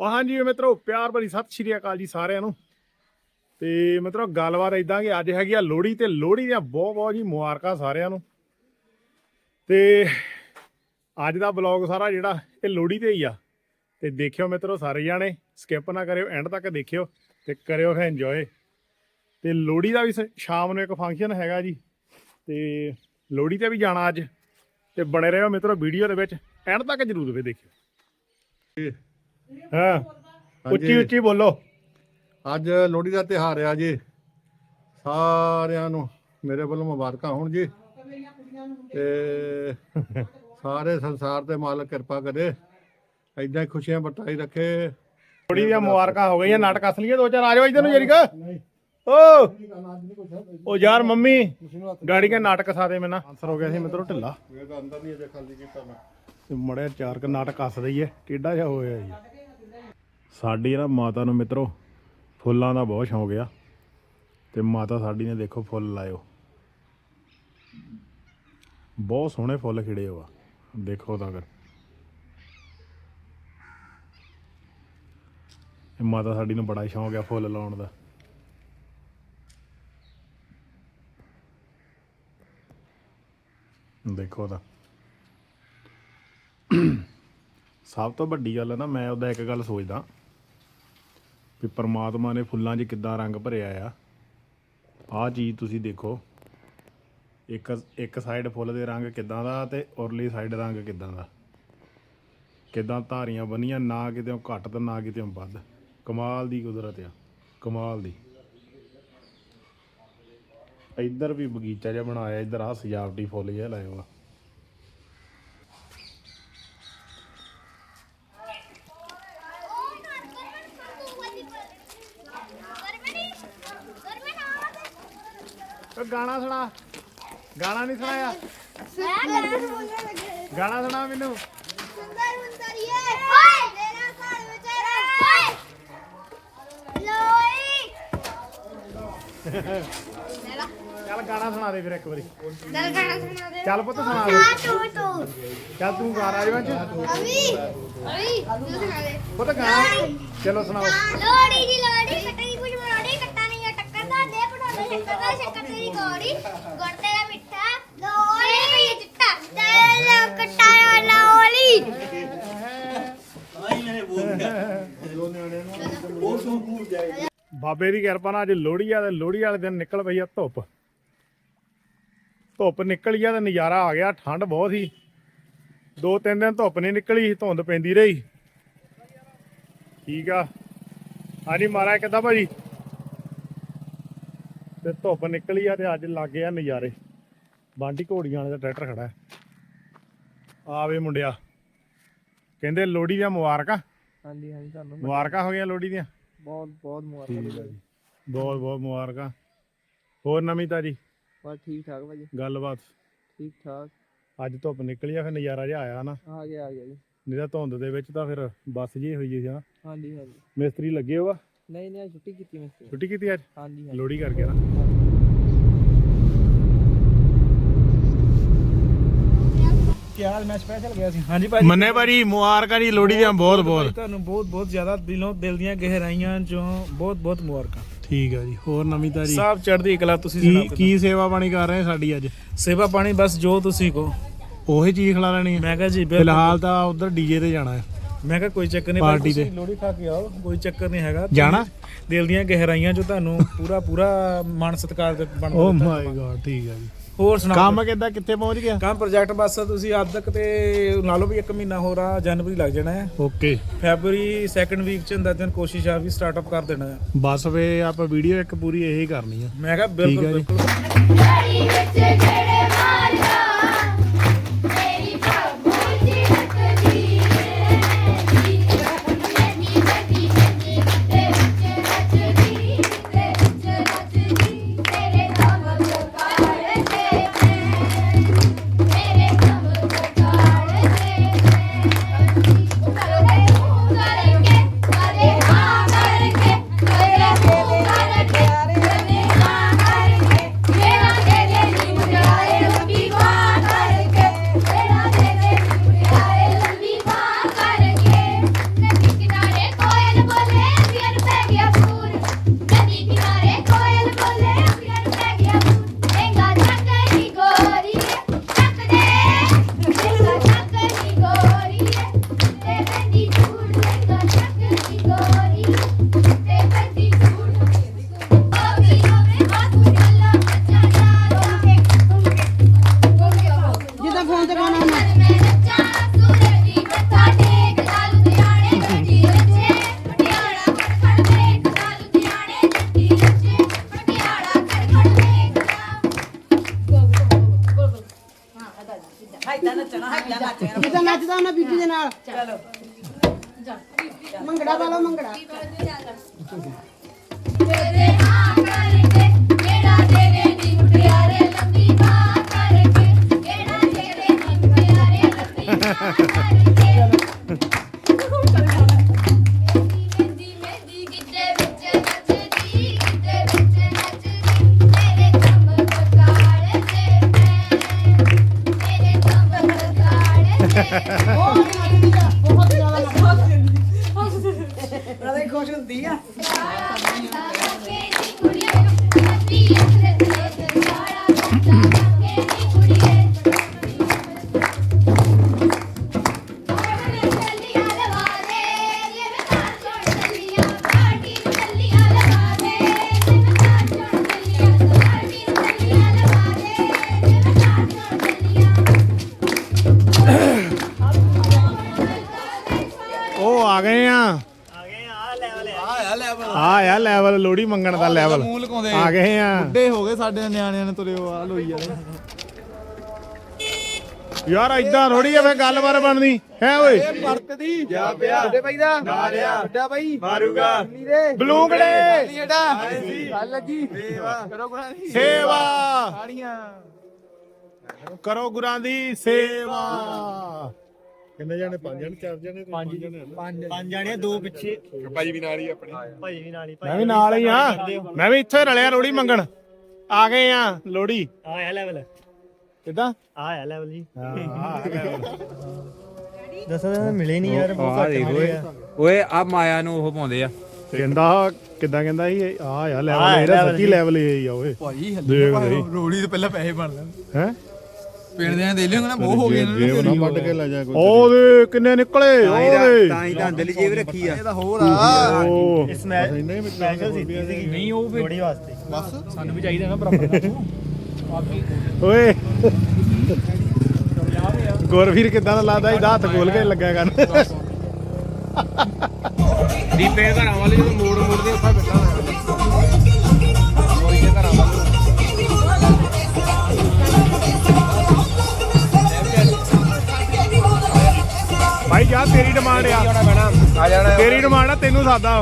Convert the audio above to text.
ਉਹ ਹਾਂਜੀ, ਮਿੱਤਰੋ, ਪਿਆਰ ਭਰੀ ਸਤਿ ਸ਼੍ਰੀ ਅਕਾਲ ਜੀ ਸਾਰਿਆਂ ਨੂੰ। ਤੇ ਮਿੱਤਰੋ, ਗੱਲਬਾਤ ਇਦਾਂ ਕਿ ਅੱਜ ਹੈਗੀ ਆ ਲੋਹੜੀ ਤੇ ਲੋਹੜੀ ਦੀਆਂ ਬਹੁਤ ਬਹੁਤ ਜੀ ਮੁਬਾਰਕਾਂ ਸਾਰਿਆਂ ਨੂੰ। ਤੇ ਅੱਜ ਦਾ ਬਲੌਗ ਸਾਰਾ ਜਿਹੜਾ, ਇਹ ਲੋਹੜੀ ਤੇ ਹੀ ਆ। ਤੇ ਦੇਖਿਓ ਮਿੱਤਰੋ, ਸਾਰੇ ਜਾਣੇ ਸਕਿਪ ਨਾ ਕਰਿਓ ਐਂਡ ਤੱਕ ਦੇਖਿਓ ਤੇ ਕਰਿਓ ਫਿਰ ਇੰਜੋਏ ਤੇ ਲੋਹੜੀ ਦਾ ਵੀ ਸ- ਸ਼ਾਮ ਨੂੰ ਇੱਕ ਫੰਕਸ਼ਨ ਹੈਗਾ ਜੀ। ਤੇ ਲੋਹੜੀ ਤੇ ਵੀ ਜਾਣਾ ਅੱਜ। ਤੇ ਬਣੇ ਰਹੋ ਮਿੱਤਰੋ ਵੀਡੀਓ ਦੇ ਵਿੱਚ ਐਂਡ ਤੱਕ ਜਰੂਰ ਵੇ ਦੇਖਿਓ ਹਾਂ ਉੱਚੀ। ਉੱਚੀ ਬੋਲੋ। ਅੱਜ ਲੋਹੜੀ ਦਾ ਤਿਹਾਰ ਆ ਜੀ। ਸਾਰਿਆਂ ਨੂੰ ਮੇਰੇ ਵੱਲੋਂ ਮੁਬਾਰਕਾਂ ਹੋਣ ਜੀ। ਤੇ ਸਾਰੇ ਸੰਸਾਰ ਦੇ ਮਾਲਕ ਕਿਰਪਾ ਕਰੇ। ਐਦਾਂ ਹੀ ਖੁਸ਼ੀਆਂ ਬਰਤਾਈ ਰੱਖੇ। ਲੋਹੜੀ ਦੀਆਂ ਮੁਬਾਰਕਾਂ ਹੋ ਗਈਆਂ ਨਾਟਕ ਅਸਲੀਏ ਦੋ ਚਾਰ ਆ ਜਾਓ ਇਧਰ ਨੂੰ ਜਰੀਕਾ। ਓ ਓ ਯਾਰ ਮੰਮੀ ਗਾੜੀ ਕੇ ਨਾਟਕ ਸਾਦੇ ਮੈਨਾਂ। ਆਨਸਰ ਹੋ ਗਿਆ ਸੀ ਮਿੱਤਰੋ ਢਿੱਲਾ। ਮੇਰਾ ਅੰਦਰ ਨਹੀਂ ਅਜੇ ਖਾਲੀ ਕੀਤਾ ਮੈਂ। ਤੇ ਮੜਿਆ ਚਾਰ ਕ ਨਾਟਕ ਹੱਸ ਦਈਏ ਟੇਡਾ ਜਿਹਾ ਹੋਇਆ ਜੀ। ਸਾਡੀ ਨਾ ਮਾਤਾ ਨੂੰ ਮਿੱਤਰੋ, ਫੁੱਲਾਂ ਦਾ ਬਹੁਤ ਸ਼ੌਂਕ ਆ। ਤੇ ਮਾਤਾ ਸਾਡੀ ਨੇ ਦੇਖੋ ਫੁੱਲ ਲਾਇਓ। ਬਹੁਤ ਸੋਹਣੇ ਫੁੱਲ ਖਿੜੇ ਹੋ ਆ। ਦੇਖੋ ਤਾਂ ਅਗਰ। ਇਹ ਮਾਤਾ ਸਾਡੀ ਨੂੰ ਬੜਾ ਸ਼ੌਂਕ ਆ ਫੁੱਲ ਲਾਉਣ ਦਾ। ਦੇਖੋ ਤਾਂ। ਸਭ ਤੋਂ ਵੱਡੀ ਗੱਲ ਹੈ ਨਾ, ਮੈਂ ਉਹਦਾ ਇੱਕ ਗੱਲ ਸੋਚਦਾ। ਵੀ ਪਰਮਾਤਮਾ ਨੇ ਫੁੱਲਾਂ 'ਚ ਕਿੱਦਾਂ ਰੰਗ ਭਰਿਆ ਆ। ਆਹ ਚੀਜ਼ ਤੁਸੀਂ ਦੇਖੋ। ਇੱਕ ਇੱਕ ਸਾਈਡ ਫੁੱਲ ਦੇ ਰੰਗ ਕਿੱਦਾਂ ਦਾ ਤੇ ਉਰਲੀ ਸਾਈਡ ਰੰਗ ਕਿੱਦਾਂ ਦਾ। ਕਿੱਦਾਂ ਧਾਰੀਆਂ ਬੰਨੀਆਂ, ਨਾ ਕਿਤੇ ਘੱਟ ਤੇ ਨਾ ਕਿਤੇ ਵੱਧ। ਕਮਾਲ ਦੀ ਕੁਦਰਤ ਆ। ਕਮਾਲ ਦੀ। ਇੱਧਰ ਵੀ ਬਗੀਚਾ ਜਿਹਾ ਬਣਾਇਆ, ਇੱਧਰ ਆ ਸਜਾਵਟੀ ਫੁੱਲ ਜਿਹਾ ਲਾਏ ਵਾ ਓ ਗਾਣਾ ਸੁਣਾ। ਗਾਣਾ ਨਹੀਂ ਸੁਣਾਇਆ। ਗਾਣਾ ਸੁਣਾ ਮੈਨੂੰ। ਚੱਲ ਗਾਣਾ ਸੁਣਾ ਦੇ ਫਿਰ ਇੱਕ ਵਾਰੀ। ਚੱਲ ਪੁੱਤ ਸੁਣਾ ਦੇ। ਚੱਲ ਤੂੰ ਗਾ ਰਾਜਵੰਸ਼। ਪੁੱਤ ਗਾਣਾ ਚਲੋ ਸੁਣਾਓ। ਲੋੜੀ ਦੀ ਲੋੜੀ ਬਾਬੇ ਦੀ ਕਿਰਪਾ ਨਾਲ ਅੱਜ ਲੋਹੜੀ ਆ ਤੇ ਲੋਹੜੀ ਵਾਲੇ ਦਿਨ ਨਿਕਲ ਪਈ ਆ ਧੁੱਪ। ਧੁੱਪ ਨਿਕਲੀ ਆ ਤੇ ਨਜ਼ਾਰਾ ਆ ਗਿਆ ਠੰਡ ਬਹੁਤ ਸੀ। ਦੋ ਤਿੰਨ ਦਿਨ ਧੁੱਪ ਨਹੀਂ ਨਿਕਲੀ ਧੁੰਦ ਪੈਂਦੀ ਰਹੀ। ਠੀਕ ਆ। ਹਾਂਜੀ ਮਹਾਰਾਜ ਕਿੱਦਾਂ ਭਾਜੀ? ਤੇ ਧੁੱਪ ਨਿਕਲੀ ਆ ਤੇ ਅੱਜ ਲੱਗ ਗਿਆ ਨਜ਼ਾਰੇ। ਬਾਂਟੀ ਘੋੜੀਆਂ ਵਾਲੇ ਦਾ ਟਰੈਕਟਰ ਖੜਾ ਹੈ। ਆਵੇ ਮੁੰਡਿਆ। ਕਹਿੰਦੇ ਲੋਹੜੀ ਦੀਆਂ ਮੁਬਾਰਕਾਂ। ਹਾਂਜੀ ਹਾਂਜੀ ਤੁਹਾਨੂੰ ਮੁਬਾਰਕਾਂ ਹੋ ਗਈਆਂ ਲੋਹੜੀ ਦੀਆਂ। ਬਹੁਤ ਬਹੁਤ ਮੁਬਾਰਕਾਂ ਹੈ ਜੀ। ਬਹੁਤ ਬਹੁਤ ਮੁਬਾਰਕਾਂ। ਹੋਰ ਨਵੀਂ ਤਾਜੀ? ਬਸ ਠੀਕ ਠਾਕ ਭਾਜੀ। ਗੱਲਬਾਤ? ਠੀਕ ਠਾਕ। ਅੱਜ ਧੁੱਪ ਨਿਕਲੀ ਆ ਫਿਰ ਨਜ਼ਾਰਾ ਜਿਹਾ ਆਇਆ ਨਾ। ਆ ਗਿਆ ਆ ਗਿਆ ਜੀ। ਨਹੀਂ ਤਾਂ ਧੁੰਦ ਦੇ ਵਿੱਚ ਤਾਂ ਫਿਰ ਬੱਸ ਜੀ ਹੋਈ ਸੀ ਨਾ। ਹਾਂਜੀ ਹਾਂਜੀ। ਮਿਸਤਰੀ ਲੱਗੇ ਹੋ ਆ? ਨਹੀਂ ਨਹੀਂ ਅੱਜ ਛੁੱਟੀ ਕੀਤੀ ਮੈਂ। ਛੁੱਟੀ ਕੀਤੀ ਅੱਜ? ਹਾਂਜੀ ਹਾਂਜੀ। ਲੋਹੜੀ ਕਰਕੇ ਨਾ? ਕੀ ਹਾਲ? ਮੈਂ ਸਪੈਸ਼ਲ ਗਿਆ ਸੀ। ਹਾਂਜੀ ਭਾਜੀ। ਮੰਨੇ ਭਾਜੀ ਮੁਬਾਰਕਾਂ ਜੀ ਲੋਹੜੀ ਦੀਆਂ ਬਹੁਤ ਬਹੁਤ। ਤੁਹਾਨੂੰ ਬਹੁਤ ਬਹੁਤ ਜ਼ਿਆਦਾ ਦਿਲੋਂ ਦਿਲ ਦੀਆਂ ਗਹਿਰਾਈਆਂ ਚੋਂ ਬਹੁਤ ਬਹੁਤ ਮੁਬਾਰਕਾਂ। ਠੀਕ ਆ ਜੀ ਹੋਰ ਨਵੀਂ ਤਾਜੀ? ਸਭ ਚੜ੍ਹਦੀ ਕਲਾ ਤੁਸੀਂ ਕੀ ਸੁਣਾਓ। ਕੀ ਸੇਵਾ ਪਾਣੀ ਕਰ ਰਹੇ ਸਾਡੀ ਅੱਜ? ਸੇਵਾ ਪਾਣੀ ਬਸ ਜੋ ਤੁਸੀਂ ਕੋ ਉਹੀ ਚੀਜ਼ ਖਿਲਾ ਲੈਣੀ ਹੈ? ਮੈਂ ਕਿਹਾ ਜੀ ਬਿਲਕੁਲ। ਫਿਲਹਾਲ ਤਾਂ ਉਧਰ ਡੀਜੇ ਤੇ ਜਾਣਾ ਹੈ। ਮੈਂ ਕਿਹਾ ਕੋਈ ਚੱਕਰ ਨਹੀਂ ਪਾਰਟੀ ਲੋਹੜੀ ਖਾ ਕੇ ਆਓ ਕੋਈ ਚੱਕਰ ਨਹੀਂ ਹੈਗਾ। ਜਾਣਾ? ਦਿਲ ਦੀਆਂ ਗਹਿਰਾਈਆਂ ਚੋਂ ਤੁਹਾਨੂੰ ਪੂਰਾ ਪੂਰਾ ਮਾਨ ਸਤਿਕਾਰ ਓ ਬਣਦਾ ਮਾਈ ਗॉड ਠੀਕ ਆ ਜੀ। ਹੋਰ ਸੁਣਾਓ ਕੰਮ ਕਿੱਦਾਂ ਕਿੱਥੇ ਪਹੁੰਚ ਗਿਆ? ਕੰਮ ਪ੍ਰੋਜੈਕਟ ਬਸ ਤੁਸੀਂ ਅੱਜ ਤੱਕ ਤੇ ਲਾ ਲਓ ਵੀ 1 ਮਹੀਨਾ ਹੋਰ ਆ ਜਨਵਰੀ ਲੱਗ ਜਾਣਾ ਹੈ। ਓਕੇ। ਫੈਬਰੀ ਸੈਕੰਡ ਵੀਕ ਚ ਅੰਦਰ ਦਿਨ ਕੋਸ਼ਿਸ਼ ਆ ਵੀ ਸਟਾਰਟਅਪ ਕਰ ਦੇਣਾ ਹੈ। ਬਸ ਵੇ ਆਪਾਂ ਵੀਡੀਓ ਇੱਕ ਪੂਰੀ ਇਹੀ ਕਰਨੀ ਆ। ਮੈਂ ਕਿਹਾ ਹੈ ਬਿਲਕੁਲ ਜੀ। ਬਿਲਕੁਲ ਇਦਾਂ ਨੱਚਣਾ ਇਦਾਂ ਨੱਚਣਾ ਜਿੱਦਾਂ ਨੱਚਦਾ ਉਹਨਾਂ ਬੀਬੀ ਦੇ ਨਾਲ। ਚਲੋ। ਮੰਗੜਾ ਵਾਲਾ ਮੰਗੜਾ। ਤੇਰੇ ਆ? ਕਰਕੇ ਜਿਹੜਾ ਤੇਰੇ ਬਗਾੜ ਦੇ ਉਹ ਨੱਚਦੀ ਆ ਬਹੁਤ ਜ਼ਿਆਦਾ ਨੱਚਦੀ ਰਾਧੇ ਖੁਸ਼ ਹੁੰਦੀ ਆ ਕੇ ਨੀ ਕੁੜੀਏ ਨੱਚਦੀ ਆ ਗਏ ਆ। ਆ ਆ ਲੈਵਲ ਲੋੜੀ ਮੰਗਣ ਦਾ ਲੈਵਲ ਆ ਗਏ ਆ। ਵੱਡੇ ਹੋ ਗਏ ਸਾਡੇ ਨਿਆਣਿਆਂ ਨੇ ਤੁਰੇ ਆ ਲੋਈ ਵਾਲੇ। ਯਾਰ ਐਦਾਂ ਥੋੜੀ ਆ ਫੇ ਗੱਲਬਾਤ ਬਣਦੀ। ਹੈ ਓਏ। ਪਰਤਦੀ ਜਾ ਪਿਆ। ਵੱਡੇ ਬਾਈ ਦਾ। ਨਾ ਲਿਆ ਵੱਡਾ ਬਾਈ। ਮਾਰੂਗਾ। ਬਲੂੰਗੜੇ ਇਹਦਾ ਗੱਲ ਲੱਗੀ ਕਰੋ ਗੁਣਾ ਦੀ। ਸੇਵਾ। ਸਾੜੀਆਂ। ਕਰੋ ਗੁਰਾਂ ਦੀ ਸੇਵਾ। ਕਿੰਨੇ ਜਾਣੇ? ਪੰਜ ਜਾਣੇ? ਚਾਰ ਜਾਣੇ? ਪੰਜ ਜਾਣੇ ਪੰਜ ਜਾਣੇ। ਦੋ ਪਿੱਛੇ। ਭਾਈ ਵੀ ਨਾਲ ਹੀ ਆਪਣੇ। ਭਾਈ ਵੀ ਨਾਲ ਹੀ। ਮੈਂ ਵੀ ਨਾਲ ਹੀ ਆ। ਮੈਂ ਵੀ ਇੱਥੇ ਰਲਿਆ ਲੋੜੀ ਮੰਗਣ। ਆ ਗਏ ਆ ਲੋੜੀ ਆ ਲੈਵਲ ਕਿਦਾਂ? ਆ ਆ ਲੈਵਲ ਜੀ। ਹਾਂ ਦੱਸੋ ਤਾਂ ਮਿਲੇ ਨਹੀਂ ਯਾਰ ਬਹੁਤ ਘੱਟ ਮਿਲੇ ਆ। ਓਏ ਆ ਮਾਇਆ ਨੂੰ ਉਹ ਪਾਉਂਦੇ ਆ। ਕਹਿੰਦਾ ਕਿਦਾਂ ਕਹਿੰਦਾ ਸੀ? ਆ ਯਾ ਲੈਵਲ ਇਹਦਾ ਸੱਚੀ ਲੈਵਲ ਇਹ ਆ ਓਏ। ਭਾਈ ਰੋੜੀ ਤੋਂ ਪਹਿਲਾਂ ਪੈਸੇ ਬਣ ਲੈਣ ਹੈ? ਪਿੰਡ ਦੇ ਦੇ ਲਿਓ ਨਾ ਬਹੁਤ ਹੋ ਗਏ ਇਹਨਾਂ ਉਹਨਾਂ ਵੱਢ ਕੇ ਲੈ ਜਾ ਕੋਈ ਉਹਦੇ ਕਿੰਨੇ ਨਿਕਲੇ ਉਹਦੇ ਤਾਂ ਹੀ ਤਾਂ ਅੰਦਰ ਜੇਬ ਰੱਖੀ ਆ। ਇਹਦਾ ਹੋਰ ਆ। ਇੰਨੇ ਵੀ ਸਪੈਸ਼ਲ ਸੀ ਨਹੀਂ ਉਹ ਫਿਰ ਰੋੜੀ ਵਾਸਤੇ। ਬਸ। ਸਾਨੂੰ ਵੀ ਚਾਹੀਦਾ ਨਾ ਬਰਾਬਰ ਓਏ। ਗੁਰਵੀਰ ਕਿਦਾਂ ਦਾ ਲੱਗਦਾ ਇਹਦਾ ਹੱਥ ਖੋਲ ਕੇ ਲੱਗਾ ਕਰਨ। ਦੀਪੇ ਘਰਾਂ ਵਾਲੇ ਜਦੋਂ ਮੋੜ ਮੋੜਦੇ ਉੱਥੇ ਬੈਠਾ ਹੋਇਆ। ਤੇਰੀ ਡਿਮਾਂਡ ਆ ਤੈਨੂੰ ਸਾਦਾ